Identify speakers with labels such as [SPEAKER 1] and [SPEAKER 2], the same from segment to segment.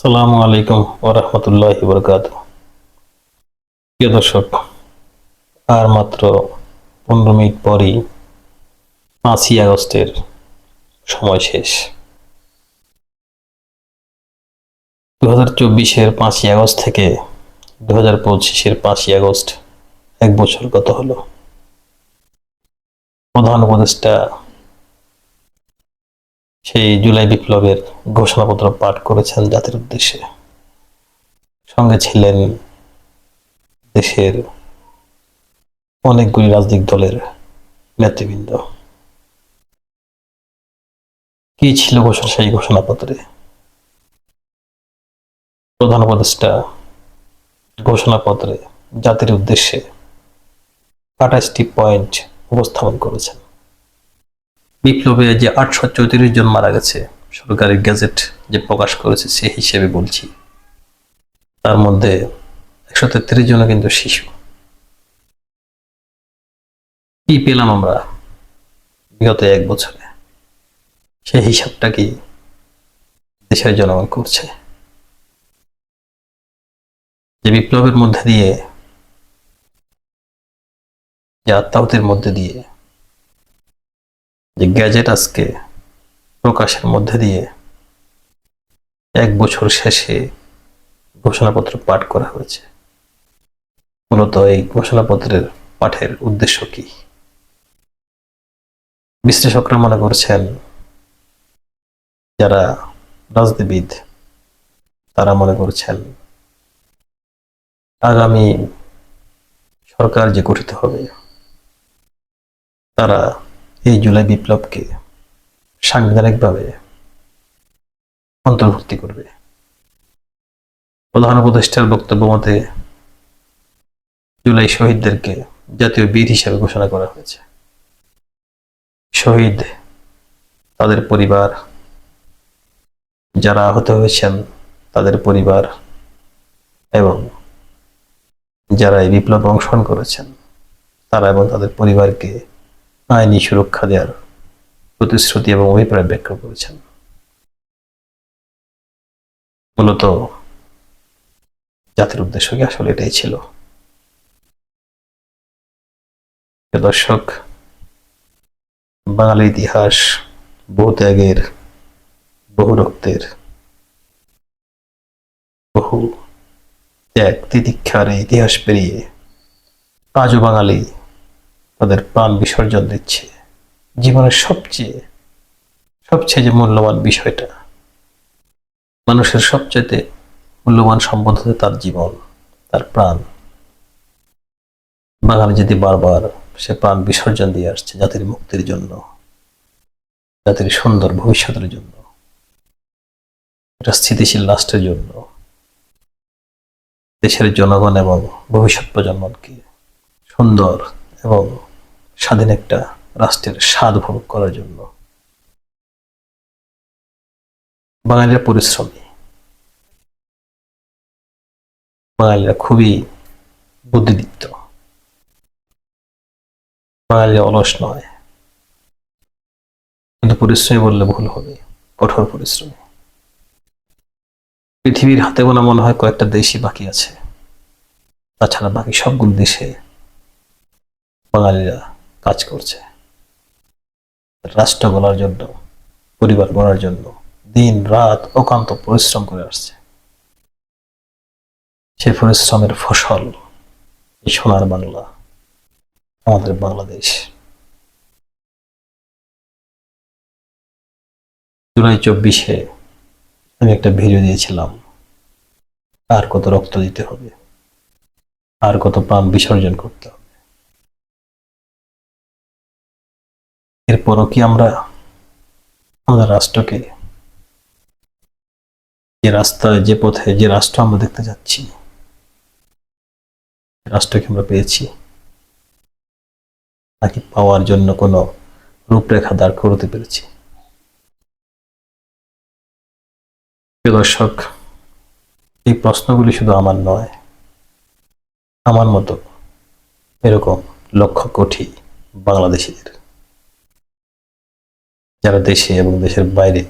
[SPEAKER 1] সালামু আলাইকুম ওরহমতুল্লাহ বরকাত প্রিয় দর্শক, আর মাত্র পনেরো মিনিট পরই পাঁচই আগস্টের সময় শেষ। দু হাজার চব্বিশের পাঁচই আগস্ট থেকে দু হাজার পঁচিশের পাঁচই আগস্ট এক বছর গত হলো। প্রধান উপদেষ্টা সেই জুলাই বিপ্লবের ঘোষণাপত্র পাঠ করেছেন জাতির উদ্দেশ্যে। সঙ্গে ছিলেন দেশের অনেকগুলি রাজনৈতিক দলের নেতৃবৃন্দ। কি ছিল ঘোষণা, সেই ঘোষণাপত্রে? প্রধান উপদেষ্টা ঘোষণাপত্রে জাতির উদ্দেশ্যে আঠাশটি পয়েন্ট উপস্থাপন করেছেন। বিপ্লবে যে আটশো চৌত্রিশ জন মারা গেছে সরকারি গ্যাজেট যে প্রকাশ করেছে সে হিসেবে বলছি। তার মধ্যে একশো তেত্রিশ জন কিন্তু শিশু। কি পেলাম আমরা বিগত এক বছরে? সেই হিসাবটা কি দেশের জনগণ করছে? যে বিপ্লবের মধ্যে দিয়ে, যে আত্মাহতির মধ্যে দিয়ে যে গ্যাজেট আজকে প্রকাশের মধ্যে দিয়ে এক বছর শেষে ঘোষণাপত্র পাঠ করা হয়েছে। মূলত এই ঘোষণাপত্রের পাঠের উদ্দেশ্য কি? বিশ্লেষকরা মনে করছেন, যারা রাজনীতিবিদ, তারা মনে করছেন, আগামী সরকার যে গঠিত হবে, তারা এই জুলাই বিপ্লবকে সাংবিধানিকভাবে অন্তর্ভুক্তি করবে। প্রধান উপদেষ্টার বক্তব্য মতে, জুলাই শহীদদেরকে জাতীয় বীর হিসেবে ঘোষণা করা হয়েছে। শহীদ তাদের পরিবার, যারা আহত হয়েছেন তাদের পরিবার এবং যারা এই বিপ্লবে অংশগ্রহণ করেছেন, তারা এবং তাদের পরিবারকে আইনি সুরক্ষা দেওয়ার প্রতিশ্রুতি এবং অভিপ্রায় ব্যাখ্যা করেছেন। মূলত জাতির উদ্দেশ্য কি আসলে এটাই ছিল। দর্শক, বাঙালি ইতিহাস বহু ত্যাগের বহু রক্তের, বহু ত্যাগ তিতিক্ষার ইতিহাস পেরিয়ে আজও বাঙালি তাদের প্রাণ বিসর্জন দিচ্ছে। জীবনের সবচেয়ে সবচেয়ে যে মূল্যবান বিষয়টা, মানুষের সবচেয়ে মূল্যবান সম্পদ হচ্ছে তার জীবন, তার প্রাণ। বাঙালি যদি বারবার সে প্রাণ বিসর্জন দিয়ে আসছে জাতির মুক্তির জন্য, জাতির সুন্দর ভবিষ্যতের জন্য, একটা স্থিতিশীল রাষ্ট্রের জন্য, দেশের জনগণ এবং ভবিষ্যৎ প্রজন্মকে সুন্দর এবং স্বাধীন একটা রাষ্ট্রের স্বাদ ভোগ করার জন্য। বাঙালিরা পরিশ্রমী। বাঙালিরা খুবই বুদ্ধিদীপ্ত। বাঙালিরা অলস নয়। কিন্তু পরিশ্রমী বললে ভুল হবে, কঠোর পরিশ্রমী। পৃথিবীর হাতে গোনা মনে হয় কয়েকটা দেশই বাকি আছে। তাছাড়া বাকি সবগুলো দেশে বাঙালিরা কাজ করছে। রাষ্ট্র গড়ার জন্য, পরিবার গড়ার জন্য দিন রাত অকান্ত পরিশ্রম করে আসছে। সেই পরিশ্রমের ফসল এই সোনার বাংলা, আমাদের বাংলাদেশ। জুলাই চব্বিশে আমি একটা ভিডিও দিয়েছিলাম আর কত রক্ত দিতে হবে, আর কত প্রাণ বিসর্জন করতে হবে। এরপরও কি আমরা আমাদের রাষ্ট্রকে যে রাস্তায় যে পথে, যে রাষ্ট্র আমরা দেখতে যাচ্ছি রাষ্ট্রকে আমরা পেয়েছি নাকি পাওয়ার জন্য কোনো রূপরেখা দাঁড় করতে পেরেছি। দর্শক, এই প্রশ্নগুলি শুধু আমার নয়, আমার মতো এরকম লক্ষ কোটি বাংলাদেশিদের। যারা দেশে এবং দেশের বাইরে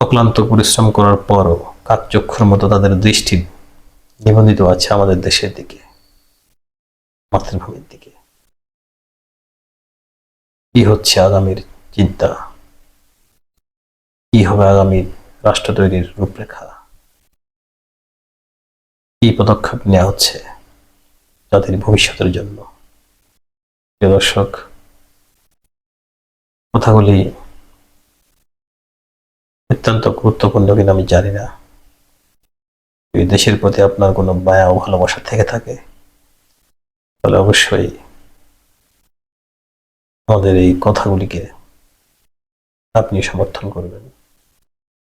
[SPEAKER 1] অক্লান্ত পরিশ্রম করার পরও কাকচক্ষুর মতো তাদের দৃষ্টি নিবন্ধিত আছে আমাদের দেশের দিকে, মাতৃভূমির দিকে। কি হচ্ছে আগামীর চিন্তা? কি হবে আগামীর রাষ্ট্র তৈরির রূপরেখা? কি পদক্ষেপ নেওয়া হচ্ছে জাতির ভবিষ্যতের জন্য? প্রিয় দর্শক কথাগুলি অত্যন্ত গুরুত্বপূর্ণ কিনা আমি জানি না। যদি দেশের প্রতি আপনার কোনো মায়া ও ভালোবাসা থেকে থাকে, তাহলে অবশ্যই আমাদের এই কথাগুলিকে আপনি সমর্থন করবেন।